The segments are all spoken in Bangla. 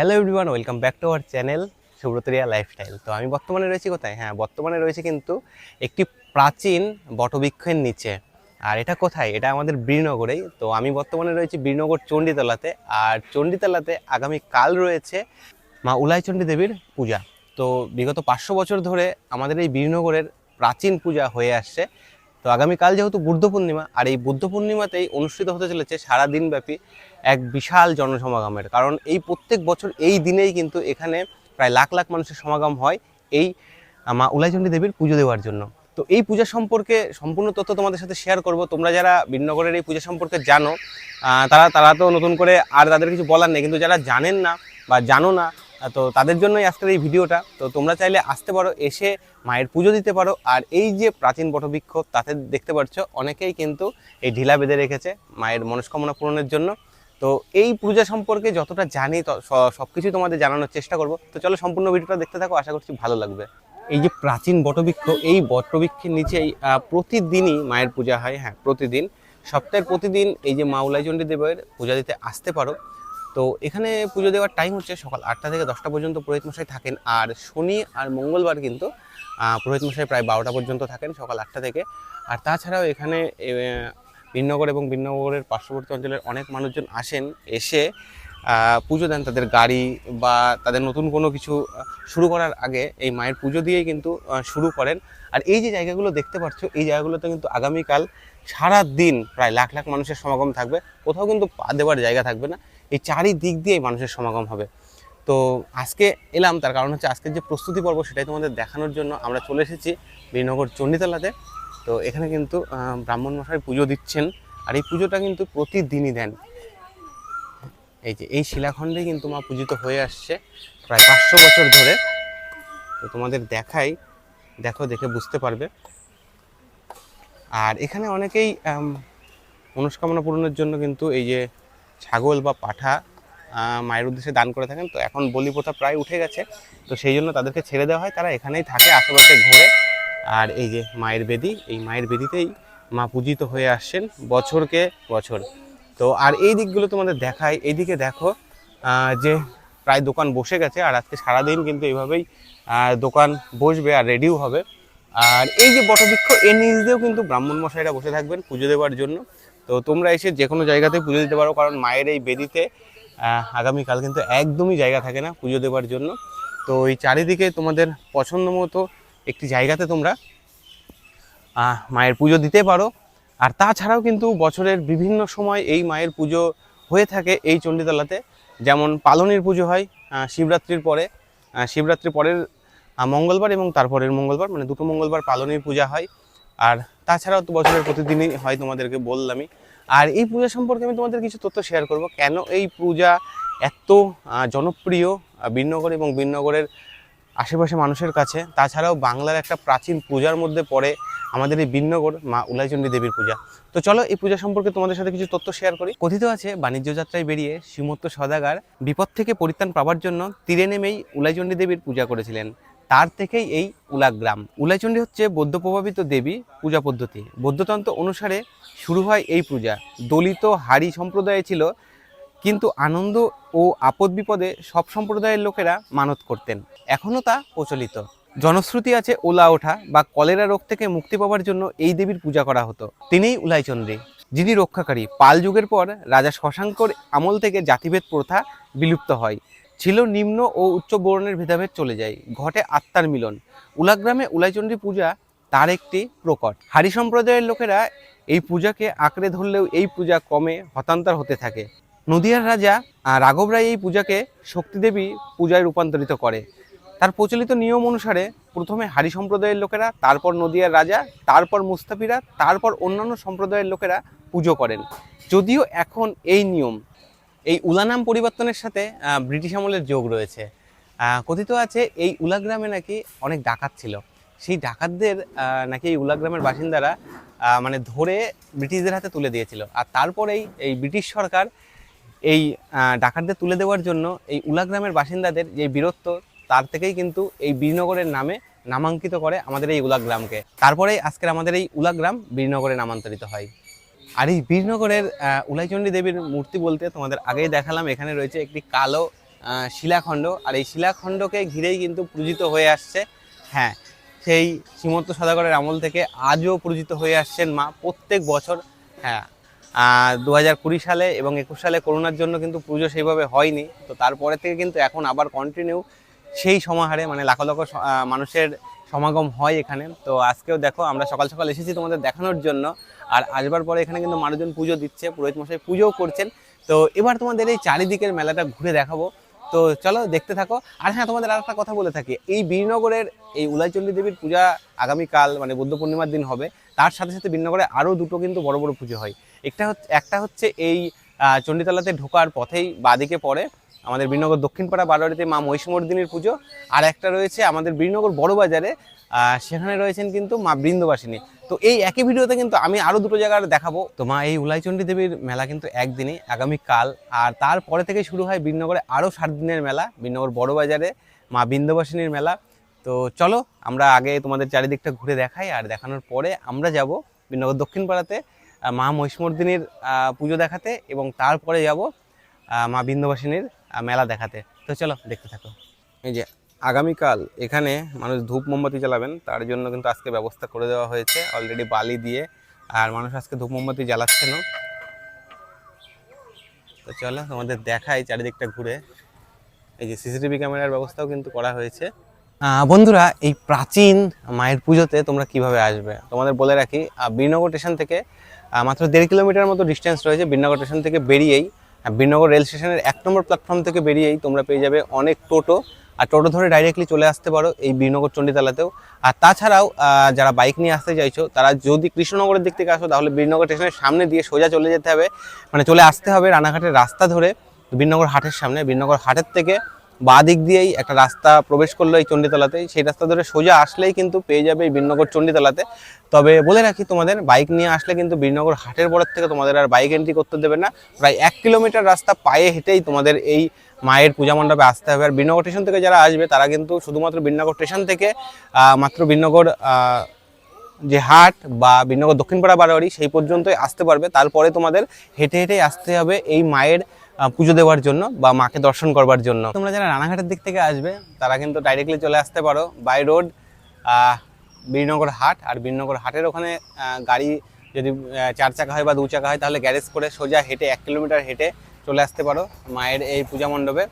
Hello everyone welcome back to our channel Subratariya lifestyle তো আমি বর্তমানে রয়েছি কোথায়? হ্যাঁ বর্তমানে রয়েছে কিন্তু একটি প্রাচীন বটবৃক্ষের নিচে। আর এটা কোথায়? এটা আমাদের বীরনগরেই। তো আমি বর্তমানে রয়েছি বীরনগর চণ্ডীতলাতে। আর চণ্ডীতলাতে আগামী কাল রয়েছে মা উলাইচণ্ডী দেবীর পূজা। তো বিগত পাঁচশো বছর ধরে আমাদের এই বীরনগরের প্রাচীন পূজা হয়ে আসছে। তো আগামীকাল যেহেতু বুদ্ধ পূর্ণিমা, আর এই বুদ্ধ পূর্ণিমাতেই অনুষ্ঠিত হতে চলেছে সারা দিনব্যাপী এক বিশাল জনসমাগমের। কারণ এই প্রত্যেক বছর এই দিনেই কিন্তু এখানে প্রায় লাখ লাখ মানুষের সমাগম হয় এই মা উলাইচণ্ডী দেবীর পুজো দেওয়ার জন্য। তো এই পূজা সম্পর্কে সম্পূর্ণ তথ্য তোমাদের সাথে শেয়ার করব। তোমরা যারা বিনগরের এই পূজা সম্পর্কে জানো তারা তারা তো নতুন করে আর তাদের কিছু বলার নেই। কিন্তু যারা জানেন না বা জানো না তো তাদের জন্যই আজকের এই ভিডিওটা। তো তোমরা চাইলে আসতে পারো, এসে মায়ের পুজো দিতে পারো। আর এই যে প্রাচীন বটবৃক্ষ, তাতে দেখতে পাচ্ছ অনেকেই কিন্তু এই ঢিলা বেঁধে রেখেছে মায়ের মনস্কামনা পূরণের জন্য। তো এই পূজা সম্পর্কে যতটা জানি সব কিছুই তোমাদের জানানোর চেষ্টা করব। তো চলো সম্পূর্ণ ভিডিওটা দেখতে থাকো, আশা করছি ভালো লাগবে। এই যে প্রাচীন বটবৃক্ষ, এই বটবৃক্ষের নিচেই প্রতিদিনই মায়ের পূজা হয় হ্যাঁ প্রতিদিন। সপ্তাহের প্রতিদিন এই যে মা উলাইচণ্ডী দেবের পূজা দিতে আসতে পারো। তো এখানে পুজো দেওয়ার টাইম হচ্ছে সকাল আটটা থেকে দশটা পর্যন্ত পুরোহিত মশাই থাকেন। আর শনি আর মঙ্গলবার কিন্তু পুরোহিত মশাই প্রায় বারোটা পর্যন্ত থাকেন সকাল আটটা থেকে। আর তাছাড়াও এখানে বিনগর এবং বিনগরের পার্শ্ববর্তী অঞ্চলের অনেক মানুষজন আসেন, এসে পুজো দেন তাদের গাড়ি বা তাদের নতুন কোনো কিছু শুরু করার আগে এই মায়ের পুজো দিয়েই কিন্তু শুরু করেন। আর এই যে জায়গাগুলো দেখতে পাচ্ছ, এই জায়গাগুলোতে কিন্তু আগামীকাল সারা দিন প্রায় লাখ লাখ মানুষের সমাগম থাকবে। কোথাও কিন্তু পা দেওয়ার জায়গা থাকবে না। এই চারিদিক দিয়েই মানুষের সমাগম হবে। তো আজকে এলাম, তার কারণ হচ্ছে আজকের যে প্রস্তুতি পর্ব সেটাই তোমাদের দেখানোর জন্য আমরা চলে এসেছি বীরনগর চণ্ডীতলাতে। তো এখানে কিন্তু ব্রাহ্মণ মশাই পুজো দিচ্ছেন আর এই পুজোটা কিন্তু প্রতিদিনই দেন। এই যে, এই শিলাখণ্ডে কিন্তু মা পূজিত হয়ে আসছে প্রায় পাঁচশো বছর ধরে। তো তোমাদের দেখাই, দেখো, দেখে বুঝতে পারবে। আর এখানে অনেকেই মনস্কামনা পূরণের জন্য কিন্তু এই যে ছাগল বা পাঠা মায়ের উদ্দেশ্যে দান করে থাকেন। তো এখন বলি প্রথা প্রায় উঠে গেছে। তো সেই জন্য তাদেরকে ছেড়ে দেওয়া হয়। তারা এখানেই থাকে, আশেপাশে ঘুরে। আর এই যে মায়ের বেদি, এই মায়ের বেদিতেই মা পূজিত হয়ে আসছেন বছরকে বছর। তো আর এই দিকগুলো তোমাদের দেখাই। এইদিকে দেখো যে প্রায় দোকান বসে গেছে। আর আজকে সারাদিন কিন্তু এইভাবেই দোকান বসবে আর রেডিও হবে। আর এই যে বটবৃক্ষ, এর নিচ দিয়েও কিন্তু ব্রাহ্মণ মশাইরা বসে থাকবেন পুজো দেওয়ার জন্য। তো তোমরা এসে যে কোনো জায়গাতে পুজো দিতে পারো, কারণ মায়ের এই বেদিতে আগামীকাল কিন্তু একদমই জায়গা থাকে না পুজো দেওয়ার জন্য। তো এই চারিদিকে তোমাদের পছন্দ মতো একটি জায়গাতে তোমরা মায়ের পুজো দিতে পারো। আর তাছাড়াও কিন্তু বছরের বিভিন্ন সময় এই মায়ের পুজো হয়ে থাকে এই চণ্ডীতলাতে। যেমন পালনির পুজো হয় শিবরাত্রির পরে শিবরাত্রির পরের মঙ্গলবার এবং তারপরের মঙ্গলবার মানে দুটো মঙ্গলবার পালনির পূজা হয়। আর তাছাড়াও তো বছরের প্রতিদিনই হয় তোমাদেরকে বললামই। আর এই পূজা সম্পর্কে আমি তোমাদের কিছু তথ্য শেয়ার করব। কেন এই পূজা এত জনপ্রিয় বীরনগর এবং বীরনগরের আশেপাশে মানুষের কাছে? তাছাড়াও বাংলার একটা প্রাচীন পূজার মধ্যে পড়ে আমাদের এই বীরনগর মা উলাইচণ্ডী দেবীর পূজা। তো চলো এই পূজা সম্পর্কে তোমাদের সাথে কিছু তথ্য শেয়ার করি। কথিত আছে, বাণিজ্য যাত্রায় বেরিয়ে শ্রীমত্ত সদাগার বিপদ থেকে পরিত্রাণ পাওয়ার জন্য তীরে নেমেই উলাইচণ্ডী দেবীর পূজা করেছিলেন। তার থেকেই এই উলাগ্রাম। উলাইচণ্ডী হচ্ছে বৌদ্ধ প্রভাবিত দেবী পূজা পদ্ধতি। বৌদ্ধতন্ত্র অনুসারে শুরু হয় এই পূজা। দলিত হারি সম্প্রদায়ে ছিল, কিন্তু আনন্দ ও আপদ বিপদে সব সম্প্রদায়ের লোকেরা মানত করতেন। এখনও তা প্রচলিত। জনশ্রুতি আছে ওলা ওঠা বা কলেরা রোগ থেকে মুক্তি পাওয়ার জন্য এই দেবীর পূজা করা হতো। তিনিই উলাইচন্দ্রী যিনি রক্ষাকারী। পাল যুগের পর রাজা শশাঙ্কর আমল থেকে জাতিভেদ প্রথা বিলুপ্ত হয়। ছিল নিম্ন ও উচ্চ বর্ণের ভেদাভেদ চলে যায়। ঘটে আত্মার মিলন। উলাগ্রামে উলাইচন্ডী পূজা তার একটি প্রকট। হারি সম্প্রদায়ের লোকেরা এই পূজাকে আঁকড়ে ধরলেও এই পূজা কমে হতান্তর হতে থাকে। নদিয়ার রাজা রাঘব রায় এই পূজাকে শক্তিদেবী পূজায় রূপান্তরিত করে। তার প্রচলিত নিয়ম অনুসারে প্রথমে হারি সম্প্রদায়ের লোকেরা, তারপর নদিয়ার রাজা, তারপর মুস্তাফিরা, তারপর অন্যান্য সম্প্রদায়ের লোকেরা পুজো করেন। যদিও এখন এই নিয়ম এই উলানাম পরিবর্তনের সাথে ব্রিটিশ আমলের যোগ রয়েছে। কথিত আছে, এই উলাগ্রামে নাকি অনেক ডাকাত ছিল। সেই ডাকাতদের নাকি এই উলাগ্রামের বাসিন্দারা মানে ধরে ব্রিটিশদের হাতে তুলে দিয়েছিল। আর তারপরেই এই ব্রিটিশ সরকার এই ডাকাতদের তুলে দেওয়ার জন্য এই উলাগ্রামের বাসিন্দাদের যে বীরত্ব, তার থেকেই কিন্তু এই বীরনগরের নামে নামাঙ্কিত করে আমাদের এই উলাগ্রামকে। তারপরেই আজকের আমাদের এই উলাগ্রাম বীরনগরে নামান্তরিত হয়। আর এই বীরনগরের উলাইচণ্ডী দেবীর মূর্তি বলতে তোমাদের আগেই দেখালাম, এখানে রয়েছে একটি কালো শিলাখণ্ড। আর এই শিলাখণ্ডকে ঘিরেই কিন্তু পূজিত হয়ে আসছে হ্যাঁ সেই শ্রীমন্ত সদাগরের আমল থেকে আজও পূজিত হয়ে আসছেন মা প্রত্যেক বছর হ্যাঁ দু হাজার কুড়ি সালে এবং একুশ সালে করোনার জন্য কিন্তু পুজো সেইভাবে হয়নি। তো তারপরে থেকে কিন্তু এখন আবার কন্টিনিউ সেই সমাহারে মানে লাখ লাখ মানুষের সমাগম হয় এখানে। তো আজকেও দেখো, আমরা সকাল সকাল এসেছি তোমাদের দেখানোর জন্য। আর আসবার পরে এখানে কিন্তু মানুষজন পুজো দিচ্ছে পুরোহিত মশাই পুজোও করছেন। তো এবার তোমাদের এই চারিদিকের মেলাটা ঘুরে দেখাবো। তো চলো দেখতে থাকো। আর হ্যাঁ তোমাদের আর একটা কথা বলে থাকি। এই বীরনগরের এই উলাইচণ্ডী দেবীর পূজা আগামীকাল মানে বুদ্ধ পূর্ণিমার দিন হবে। তার সাথে সাথে বীরনগরে আরও দুটো কিন্তু বড় বড় পুজো হয়। একটা হচ্ছে একটা হচ্ছে এই চণ্ডীতলাতে ঢোকার পথেই বাদিকে পড়ে আমাদের বীরনগর দক্ষিণপাড়া বারোয়ারিতে মা মহিষমর্দিনীর পুজো। আর একটা রয়েছে আমাদের বীরনগর বড় বাজারে আহ, সেখানে রয়েছেন কিন্তু মা বৃন্দবাসিনী। তো এই একই ভিডিওতে কিন্তু আমি আরও দুটো জায়গার দেখাবো। তো মা, এই উলাইচণ্ডী দেবীর মেলা কিন্তু একদিনই, আগামীকাল। আর তারপরে থেকে শুরু হয় বীরনগরে আরও সাত দিনের মেলা বীরনগর বড় বাজারে মা বৃন্দবাসিনীর মেলা। তো চলো, আমরা আগে তোমাদের চারিদিকটা ঘুরে দেখাই, আর দেখানোর পরে আমরা যাব বীরনগর দক্ষিণ পাড়াতে মা মহিষমর্দিনীর পুজো দেখাতে এবং তারপরে যাব মা বিন্দবাসিনীর মেলা দেখাতে। তো চলো, দেখতে থাকো। এই যে আগামীকাল এখানে মানুষ ধূপ মোমবাতি জ্বালাবেন, তার জন্য কিন্তু আজকে ব্যবস্থা করে দেওয়া হয়েছে অলরেডি বালি দিয়ে, আর মানুষ আজকে ধূপ মোমবাতি জ্বালাচ্ছেন তো চলো তোমাদের দেখাই চারিদিকটা ঘুরে। এই যে সিসিটিভি ক্যামেরার ব্যবস্থাও কিন্তু করা হয়েছে। বন্ধুরা, এই প্রাচীন মায়ের পুজোতে তোমরা কীভাবে আসবে? তোমাদের বলে রাখি বীরনগর স্টেশন থেকে মাত্র দেড় কিলোমিটার মতো ডিস্টেন্স রয়েছে বীরনগর স্টেশন থেকে বেরিয়েই। বীরনগর রেল স্টেশনের এক নম্বর প্ল্যাটফর্ম থেকে বেরিয়েই তোমরা পেয়ে যাবে অনেক টোটো। আর টোটো ধরে ডাইরেক্টলি চলে আসতে পারো এই বীরনগর চণ্ডীতলাতেও। আর তাছাড়াও যারা বাইক নিয়ে আসতে চাইছো, তারা যদি কৃষ্ণনগরের দিক থেকে আসো, তাহলে বীরনগর স্টেশনের সামনে দিয়ে সোজা চলে যেতে হবে। মানে চলে আসতে হবে রানাঘাটের রাস্তা ধরে বীরনগর হাটের সামনে। বীরনগর হাটের থেকে বাঁ দিক দিয়েই একটা রাস্তা প্রবেশ করল এই চণ্ডীতলাতে। সেই রাস্তা ধরে সোজা আসলেই কিন্তু পেয়ে যাবে এই বীরনগর চণ্ডীতলাতে। তবে বলে রাখি তোমাদের বাইক নিয়ে আসলে কিন্তু বীরনগর হাটের পরের থেকে তোমাদের আর বাইক এন্ট্রি করতে দেবে না। প্রায় এক কিলোমিটার রাস্তা পায়ে হেঁটেই তোমাদের এই মায়ের পূজা মণ্ডপে আসতে হবে। আর বীরনগর স্টেশন থেকে যারা আসবে, তারা কিন্তু শুধুমাত্র বীরনগর স্টেশন থেকে মাত্র বীরনগর যে হাট বা বীরনগর দক্ষিণপাড়া বারোয়ারি সেই পর্যন্তই আসতে পারবে। তারপরে তোমাদের হেঁটে হেঁটেই আসতে হবে এই মায়ের পুজো দেওয়ার জন্য বা মাকে দর্শন করবার জন্য। তোমরা যারা রানাঘাটের দিক থেকে আসবে, তারা কিন্তু ডাইরেক্টলি চলে আসতে পারো বাই রোড বীরনগর হাট। আর বীরনগর হাটের ওখানে গাড়ি যদি চার চাকা হয় বা দু চাকা হয়, তাহলে গ্যারেজ করে সোজা হেঁটে, এক কিলোমিটার হেঁটে চলে আসতে পারো মায়ের এই পূজা মণ্ডপে।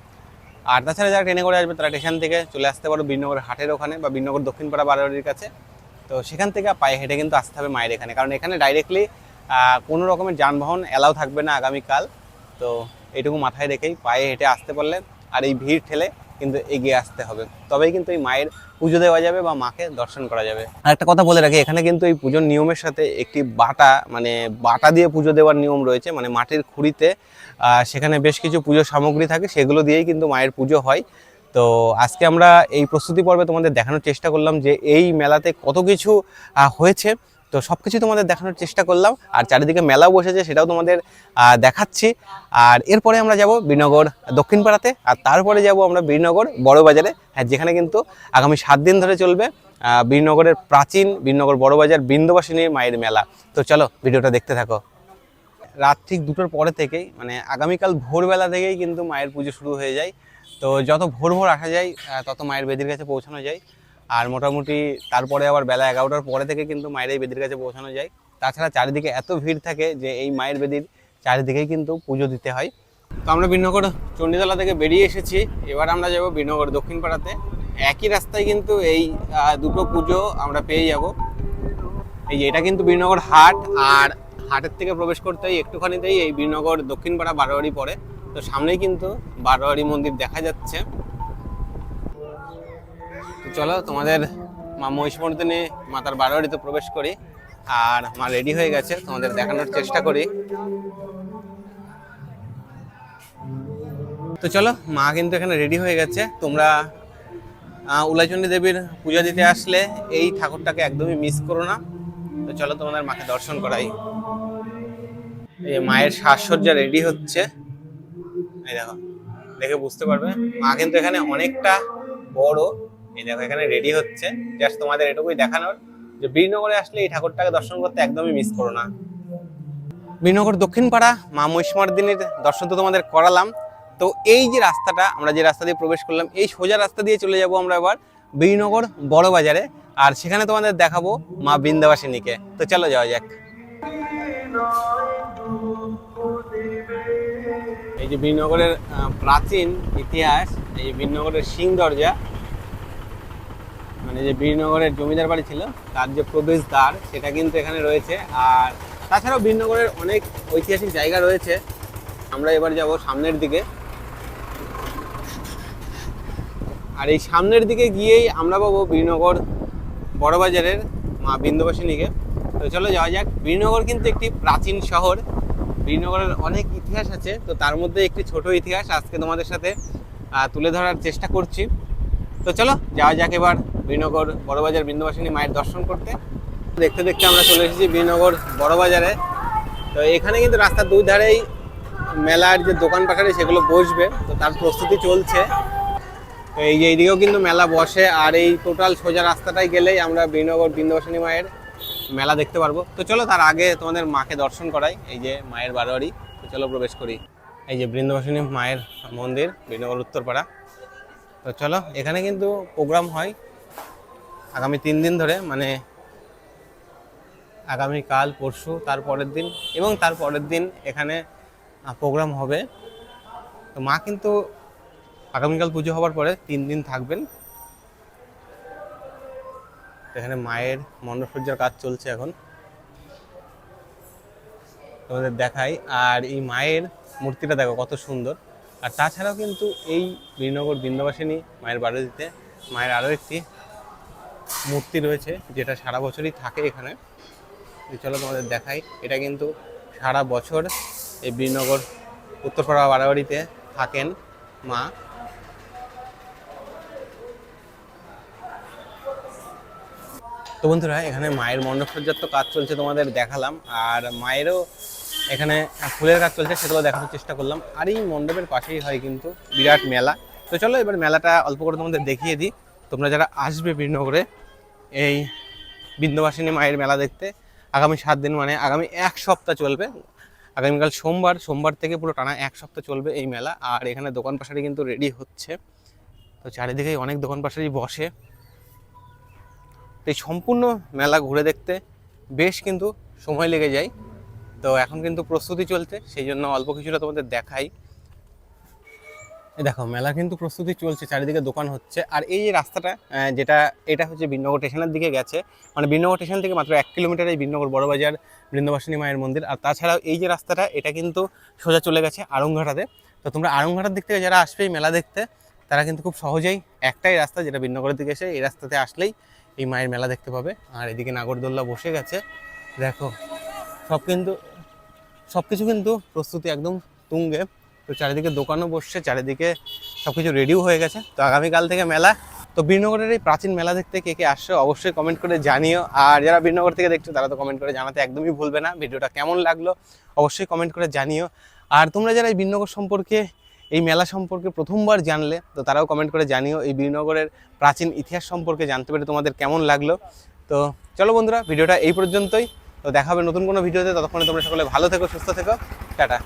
আর তাছাড়া যারা ট্রেনে করে আসবে, তারা স্টেশন থেকে চলে আসতে পারো বীরনগর হাটের ওখানে বা বীরনগর দক্ষিণপাড়া বারোয়ারির কাছে। তো সেখান থেকে পায়ে হেঁটে কিন্তু আসতে হবে মায়ের এখানে। কারণ এখানে ডাইরেক্টলি কোনো রকমের যানবাহন অ্যালাউ থাকবে না আগামীকাল। তো এইটুকু মাথায় রেখেই পায়ে হেঁটে আসতে পারলে আর এই ভিড় ঠেলে কিন্তু এগিয়ে আসতে হবে। তবেই কিন্তু এই মায়ের পুজো দেওয়া যাবে বা মাকে দর্শন করা যাবে। আর একটা কথা বলে রাখি, এখানে কিন্তু এই পুজোর নিয়মের সাথে একটি বাটা মানে বাটা দিয়ে পুজো দেওয়ার নিয়ম রয়েছে মানে মাটির খুঁড়িতে সেখানে বেশ কিছু পুজোর সামগ্রী থাকে, সেগুলো দিয়েই কিন্তু মায়ের পুজো হয়। তো আজকে আমরা এই প্রস্তুতি পর্বে তোমাদের দেখানোর চেষ্টা করলাম যে এই মেলাতে কত কিছু হয়েছে। তো সব কিছু তোমাদের দেখানোর চেষ্টা করলাম। আর চারিদিকে মেলাও বসেছে, সেটাও তোমাদের দেখাচ্ছি। আর এরপরে আমরা যাব বীরনগর দক্ষিণ পাড়াতে আর তারপরে যাব আমরা বীরনগর বড় বাজারে হ্যাঁ যেখানে কিন্তু আগামী সাত দিন ধরে চলবে বীরনগরের প্রাচীন বীরনগর বড় বাজার বৃন্দবাসিনীর মায়ের মেলা। তো চলো ভিডিওটা দেখতে থাকো। রাত ঠিক দুটোর পরে থেকেই মানে আগামীকাল ভোরবেলা থেকেই কিন্তু মায়ের পুজো শুরু হয়ে যায়। তো যত ভোর ভোর আসা যায় তত মায়ের বেদির কাছে পৌঁছানো যায়। আর মোটামুটি তারপরে আবার বেলা এগারোটার পরে থেকে কিন্তু মায়ের এই বেদির কাছে পৌঁছানো যায়। তাছাড়া চারিদিকে এত ভিড় থাকে যে এই মায়ের বেদির চারিদিকেই কিন্তু পুজো দিতে হয়। তো আমরা বীরনগর চণ্ডীতলা থেকে বেরিয়ে এসেছি। এবার আমরা যাব বীরনগর দক্ষিণ পাড়াতে একই রাস্তায় কিন্তু এই দুটো পুজো আমরা পেয়ে যাব। এই এটা কিন্তু বীরনগর হাট আর হাটের থেকে প্রবেশ করতেই একটুখানিতেই এই বীরনগর দক্ষিণ পাড়া বারোয়ারি পড়ে তো সামনেই কিন্তু বারোয়ারি মন্দির দেখা যাচ্ছে। চলো, তোমাদের মা মহিষমর্দিনী মাতার বারোয়ারিতে প্রবেশ করি, আর মা রেডি হয়ে গেছে, তোমাদের দেখানোর চেষ্টা করি। তো চলো, মা কিন্তু এখানে রেডি হয়ে গেছে। তোমরা উলাচণ্ডী দেবীর পূজা দিতে আসলে এই ঠাকুরটাকে একদমই মিস করো না। তো চলো, তোমাদের মাকে দর্শন করাই। এই মায়ের সাজসজ্জা রেডি হচ্ছে। দেখো, দেখে বুঝতে পারবে, মা কিন্তু এখানে অনেকটা বড়। এখানে রেডি হচ্ছে। জাস্ট তোমাদের এটুকুই দেখানোর যে বীরনগরে আসলে এই ঠাকুরটাকে দর্শন করতে একদমই মিস করো না। বীরনগর দক্ষিণ পাড়া মা মহিষমার্দিনীর দর্শন তো তোমাদের করালাম। তো এই যে রাস্তাটা, আমরা যে রাস্তা দিয়ে প্রবেশ করলাম, এই সোজা রাস্তা দিয়ে চলে যাব আমরা এবার বীরনগর বড় বাজারে আর সেখানে তোমাদের দেখাবো মা বৃন্দাবাসিনীকে। তো চলো যাওয়া যাক। এই যে বীরনগরের প্রাচীন ইতিহাস, এই যে বীরনগরের সিং দরজা মানে যে বীরনগরের জমিদার বাড়ি ছিল, তার যে প্রবেশদ্বার, সেটা কিন্তু এখানে রয়েছে। আর তাছাড়াও বীরনগরের অনেক ঐতিহাসিক জায়গা রয়েছে। আমরা এবার যাব সামনের দিকে। আর এই সামনের দিকে গিয়েই আমরা পাবো বীরনগর বড়বাজারের মা বিন্দুবাসিনীকে। তো চলো যাওয়া যাক। বীরনগর কিন্তু একটি প্রাচীন শহর। বীরনগরের অনেক ইতিহাস আছে, তো তার মধ্যে একটি ছোট ইতিহাস আজকে তোমাদের সাথে তুলে ধরার চেষ্টা করছি। তো চলো যাওয়া যাক এবার। বীরনগর বড়বাজার বিন্দুবাসিনী মায়ের দর্শন করতে। দেখতে দেখতে আমরা চলে এসেছি বীরনগর বড়বাজারে। তো এখানে কিন্তু রাস্তার দুই ধারেই মেলার যে দোকান পাঠারে সেগুলো বসবে। তো তার প্রস্তুতি চলছে। তো এই যে এইদিকেও কিন্তু মেলা বসে। আর এই টোটাল সোজা রাস্তাটাই গেলেই আমরা বীরনগর বিন্দুবাসিনী মায়ের মেলা দেখতে পারব। তো চলো তার আগে তোমাদের মাকে দর্শন করাই। এই যে মায়ের বারোয়ারি। তো চলো প্রবেশ করি। এই যে বৃন্দাবাসিনী মায়ের মন্দির বীরনগর উত্তরপাড়া। তো চলো, এখানে কিন্তু প্রোগ্রাম হয়। আগামী তিন দিন ধরে মানে আগামী কাল, পরশু, তার পরের দিন এবং তার পরের দিন এখানে প্রোগ্রাম হবে। তো মা কিন্তু আগামীকাল পুজো হওয়ার পরে তিন দিন থাকবেন। এখানে মায়ের মণ্ডপসজ্জার কাজ চলছে এখন। তোমাদের দেখাই। আর এই মায়ের মূর্তিটা দেখো কত সুন্দর। আর তাছাড়াও কিন্তু এই বীরনগর বৃন্দাবাসিনী মায়ের বাড়িতে মায়ের আরও একটি মূর্তি রয়েছে, যেটা সারা বছরই থাকে এখানে। চলো তোমাদের দেখাই, এটা কিন্তু সারা বছর এই বীরনগর উত্তরপাড়া বাড়াবাড়িতে থাকেন মা। তো বন্ধুরা, এখানে মায়ের মণ্ডপসজ্জার তো কাজ চলছে তোমাদের দেখালাম, আর মায়েরও এখানে ফুলের কাজ চলছে, সেগুলো দেখানোর চেষ্টা করলাম। আর এই মণ্ডপের পাশেই হয় কিন্তু বিরাট মেলা। তো চলো এবার মেলাটা অল্প করে তোমাদের দেখিয়ে দিই। তোমরা যারা আসবে বীরনগরে এই বিন্দুবাসিনী মায়ের মেলা দেখতে আগামী সাত দিন মানে আগামী এক সপ্তাহ চলবে। আগামীকাল সোমবার সোমবার থেকে পুরো টানা এক সপ্তাহ চলবে এই মেলা আর এখানে দোকান পাশারি কিন্তু রেডি হচ্ছে। তো চারিদিকেই অনেক দোকান পাশারি বসে। তো এই সম্পূর্ণ মেলা ঘুরে দেখতে বেশ কিন্তু সময় লেগে যায়। তো এখন কিন্তু প্রস্তুতি চলছে, সেই জন্য অল্প কিছুটা তোমাদের দেখাই। দেখো, মেলা কিন্তু প্রস্তুতি চলছে, চারিদিকে দোকান হচ্ছে। আর এই যে রাস্তাটা যেটা, এটা হচ্ছে বিনগর স্টেশনের দিকে গেছে। মানে বিনগর স্টেশন থেকে মাত্র এক কিলোমিটার এই বিনগর বড়বাজার বৃন্দাবাসিনী মায়ের মন্দির। আর তাছাড়াও এই যে রাস্তাটা, এটা কিন্তু সোজা চলে গেছে আরংঘাটাতে তো তোমরা আরংঘাটার দিক থেকে যারা আসবে এই মেলা দেখতে, তারা কিন্তু খুব সহজেই একটাই রাস্তা, যেটা বিনগরের দিকে এসে এই রাস্তাতে আসলেই এই মায়ের মেলা দেখতে পাবে। আর এদিকে নাগরদোল্লা বসে গেছে। দেখো, সব কিন্তু সব কিছু কিন্তু প্রস্তুতি একদম তুঙ্গে। তো চারিদিকে দোকানও বসছে, চারিদিকে সব কিছু রেডিও হয়ে গেছে। তো আগামীকাল থেকে মেলা। তো বীরনগরের এই প্রাচীন মেলা দেখতে কে কে আসছে অবশ্যই কমেন্ট করে জানিও। আর যারা বীরনগর থেকে দেখছ, তারা তো কমেন্ট করে জানাতে একদমই ভুলবে না। ভিডিওটা কেমন লাগল অবশ্যই কমেন্ট করে জানিও। আর তোমরা যারা এই বীরনগর সম্পর্কে, এই মেলা সম্পর্কে প্রথমবার জানলে, তো তারাও কমেন্ট করে জানিও। এই বীরনগরের প্রাচীন ইতিহাস সম্পর্কে জানতে পেরে তোমাদের কেমন লাগল। তো চলো বন্ধুরা, ভিডিওটা এই পর্যন্তই। তো দেখা হবে নতুন কোনো ভিডিওতে। ততক্ষণে তোমরা সকলে ভালো থেকো, সুস্থ থেকো। টাটা।